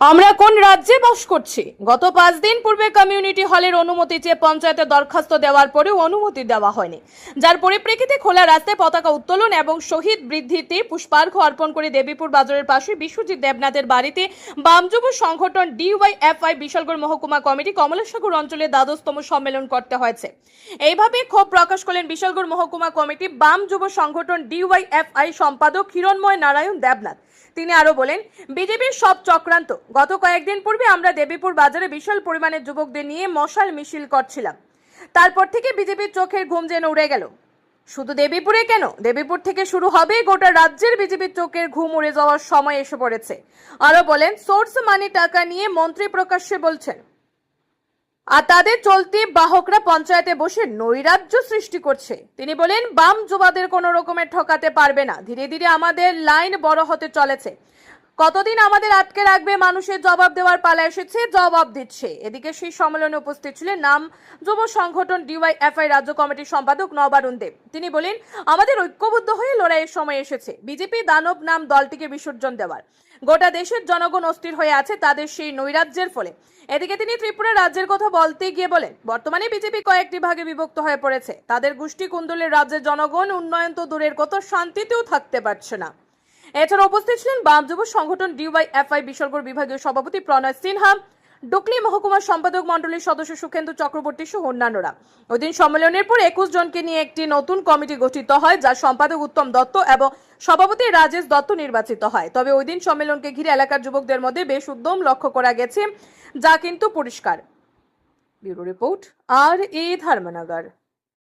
আমরা কোন রাজ্যে বাস করছি? গত পাঁচ দিন পূর্বে কমিউনিটি হলের অনুমতি চেয়ে পঞ্চায়েতে দরখাস্ত দেওয়ার পরেও অনুমতি দেওয়া হয়নি। যার পরিপ্রেক্ষিতে খোলা রাস্তায় পতাকা উত্তোলন এবং শহীদ বৃদ্ধিতে পুষ্পার্ঘ অর্পণ করে দেবীপুর বাজারের পাশে বিশ্বজিৎ দেবনাথের বাড়িতে বাম যুব সংগঠন ডিওয়াইএফআই বিশালগড় মহকুমা কমিটি কমলেশ্বর অঞ্চলে দ্বাদশতম সম্মেলন করতে হয়েছে। এইভাবে ক্ষোভ প্রকাশ করলেন বিশালগড় মহকুমা কমিটি বাম যুব সংগঠন ডিওয়াইএফআই সম্পাদক হিরণময় নারায়ণ দেবনাথ। তিনি আরও বলেন, বিজেপির সব চক্রান্ত গত কয়েকদিন পূর্বে আমরা দেবীপুর বাজারে বিশাল পরিমাণে যুবকদের নিয়ে মশাল মিছিল করছিলাম। তারপর থেকে বিজেপির চোখের ঘুম যেন উড়ে গেল। শুধু দেবীপুরে কেন? দেবীপুর থেকে শুরু হবে গোটা রাজ্যের বিজেপির চোখের ঘুম উড়ে যাওয়ার সময় এসে পড়েছে। আরও বলেন সোর্স মানি টাকা নিয়ে মন্ত্রী প্রকাশ্যে বলছেন। আর তাদের চলতি বাহকরা পঞ্চায়েতে বসে নৈরাজ্য সৃষ্টি করছে। তিনি বলেন, বাম যুবাদের কোনো রকমের ঠকাতে পারবে না। ধীরে ধীরে আমাদের লাইন বড় হতে চলেছে। কতদিন আমাদের আটকে রাখবে, মানুষের জবাব দেওয়ার পালা এসেছে, জবাব দিচ্ছে। এদিকে সেই সম্মেলনে উপস্থিত ছিলেন নাম যুব সংগঠন ডিওয়াইএফআই রাজ্য কমিটির সম্পাদক নবারুণ দেব। তিনি বলেন, আমাদের ঐক্যবদ্ধ হয়ে লড়াইয়ের সময় এসেছে। বিজেপি দানব নাম দলটিকে বিসর্জন দেওয়ার। গোটা দেশের জনগণ অস্থির হয়ে আছে তাদের সেই নৈরাজ্যের ফলে। এদিকে তিনি ত্রিপুরা রাজ্যের কথা বলতে গিয়ে বলেন, বর্তমানে বিজেপি কয়েকটি ভাগে বিভক্ত হয়ে পড়েছে। তাদের গোষ্ঠী কুন্দলের রাজ্যের জনগণ, উন্নয়ন তো দূরের কথা, শান্তিতেও থাকতে পারছে না। এছাড়া উপস্থিত ছিলেন বাম যুব সংগঠন ডিওয়াইএফআই বিসর্গর বিভাগীয় সভাপতি প্রণয় সিনহা, ডুকলি মহকুমা সম্পাদক মন্ডলীর সদস্য সুখেন্দু চক্রবর্তী সহ অন্যান্যরা। ওই দিন সম্মেলনের পর একুশ জনকে নিয়ে একটি নতুন কমিটি গঠিত হয়, যার সম্পাদক উত্তম দত্ত এবং সভাপতি রাজেশ দত্ত নির্বাচিত হয়। তবে ওই দিন সম্মেলনকে ঘিরে এলাকার যুবকদের মধ্যে বেশ উদ্যম লক্ষ্য করা গেছে, যা কিন্তু পরিষ্কার। ব্যুরো রিপোর্ট, আর এ ধর্মনগর।